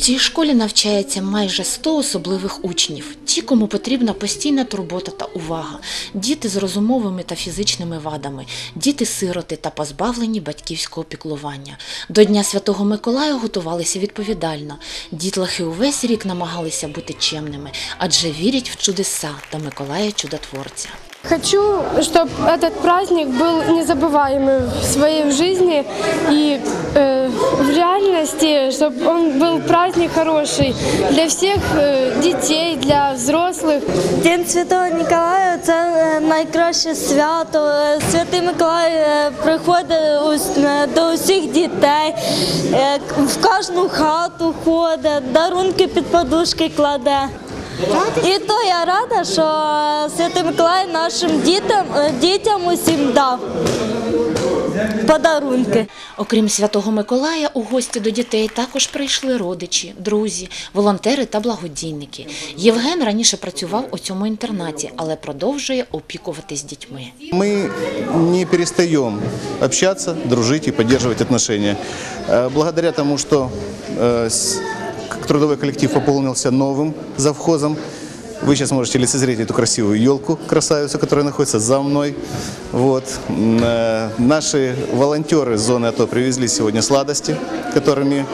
цій школі навчається майже 100 особливих учнів, ті, кому потрібна постійна турбота та увага, діти з розумовими та фізичними вадами, діти-сироти та позбавлені батьківського піклування. До Дня Святого Миколая готувалися відповідально. Дітлахи увесь рік намагалися бути чемними, адже вірять в чудеса та Миколая чудотворця. Хочу, чтобы этот праздник был незабываемый в своей жизни и э, в реальности, чтобы он был праздник хороший для всех э, детей, для взрослых. День Святого Ніколая це е, найкраще свято. Е, Святий Миколай е, приходить ус- е, до усіх дітей, е, к- в кожну хату ходить, дарунки під подушки кладе. І то я рада, що е, Святий Миколай нашим дітям, е, дітям усім дав подарунки. Окрім Святого Миколая, у гості до дітей також прийшли родичі, друзі, волонтери та благодійники. Євген раніше працював у цьому інтернаті, але продовжує опікуватись дітьми. Мы не перестаем общаться, дружить и поддерживать отношения. Э, Благодаря тому, что э, с- к- трудовой коллектив пополнился новым завхозом, вы сейчас можете лицезреть эту красивую елку, красавицу, которая находится за мной. Вот. М, э, Наши волонтеры с зоны АТО привезли сегодня сладости, которыми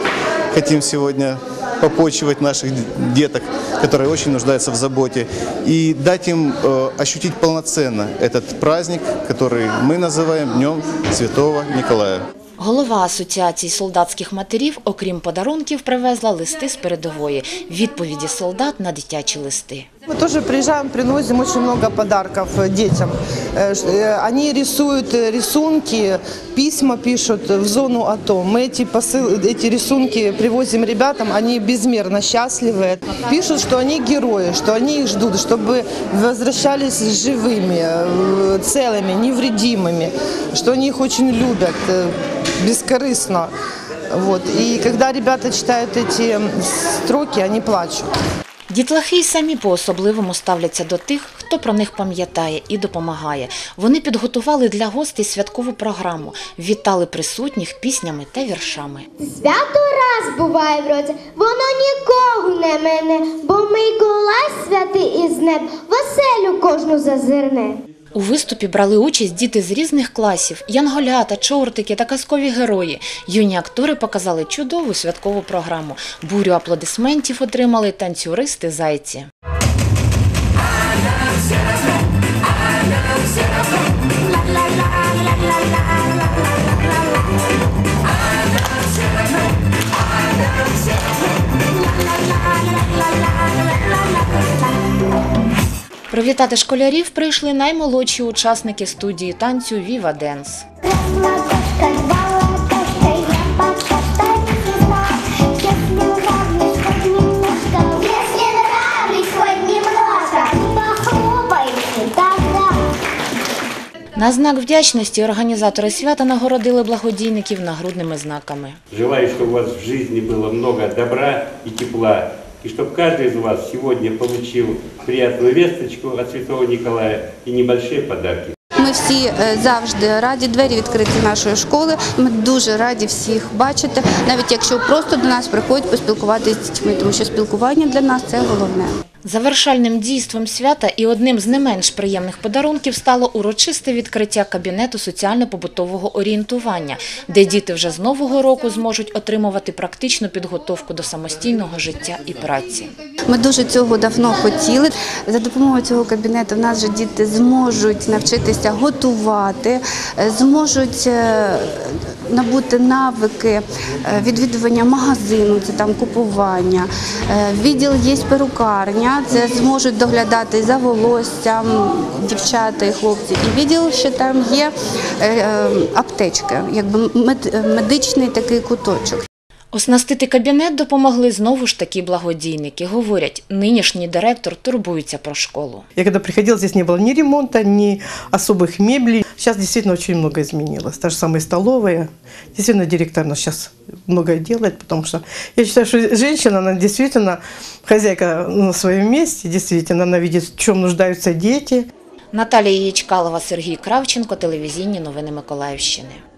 хотим сегодня попочивать наших д- деток, которые очень нуждаются в заботе, и дать им э, ощутить полноценно этот праздник, который мы называем Днем Святого Николая. Голова Асоціації солдатських матерів, окрім подарунків, привезла листи з передової, відповіді солдат на дитячі листи. Мы тоже приезжаем, приносим очень много подарков э, детям. Э, э, Они рисуют рисунки, письма пишут в зону АТО. Мы эти, посыл, эти рисунки привозим ребятам, они безмерно счастливы. Пишут, что они герои, что они их ждут, чтобы возвращались живыми, целыми, невредимыми, что они их очень любят, бескорыстно. Вот. И когда ребята читают эти строки, они плачут. Дітлахи й самі по-особливому ставляться до тих, хто про них пам'ятає і допомагає. Вони підготували для гостей святкову програму, вітали присутніх піснями та віршами. Свято раз буває в році, воно нікого не мене, бо Миколай святий із неб, веселю кожну зазирне. У виступі брали участь діти з різних класів, янголята, чортики та казкові герої. Юні актори показали чудову святкову програму. Бурю аплодисментів отримали танцюристи зайці. Привітати школярів прийшли наймолодші учасники студії танцю Віва Денс. На знак вдячності організатори свята нагородили благодійників нагрудними знаками. Желаю, чтобы у вас в жизни было много добра и тепла. И чтобы каждый из вас сегодня получил приятную весточку от Святого Николая и небольшие подарки. Ми всі е, завжди раді двері відкриті нашої школи. Ми дуже раді всіх бачити, навіть якщо просто до нас приходять поспілкуватися з дітьми, тому що спілкування для нас це головне. Завершальним дійством свята і одним з не менш приємних подарунків стало урочисте відкриття кабінету соціально-побутового орієнтування, де діти вже з нового року зможуть отримувати практичну підготовку до самостійного життя і праці. Ми дуже цього давно хотіли. За допомогою цього кабінету в нас же діти зможуть навчитися готувати, е, зможуть е, набути навики е, відвідування магазину, це там купування. Е, Відділ є перукарня, це зможуть доглядати за волоссям дівчата і хлопці. І відділ ще там є е, аптечка, якби мед- медичний такий куточок. Оснастити кабінет допомогли знову ж такі благодійники. Говорять, нинішній директор турбується про школу. Я когда приходила, здесь не было ни ремонта, ни особых меблей. Сейчас действительно очень много изменилось. Та же самая столовая. Действительно, директор нас сейчас многое делает, потому что я считаю, что женщина, она действительно хозяйка на своем месте, действительно, она видит, в чем нуждаются дети. Наталія Ячкалова, Сергій Кравченко, телевізійні новини Миколаївщини.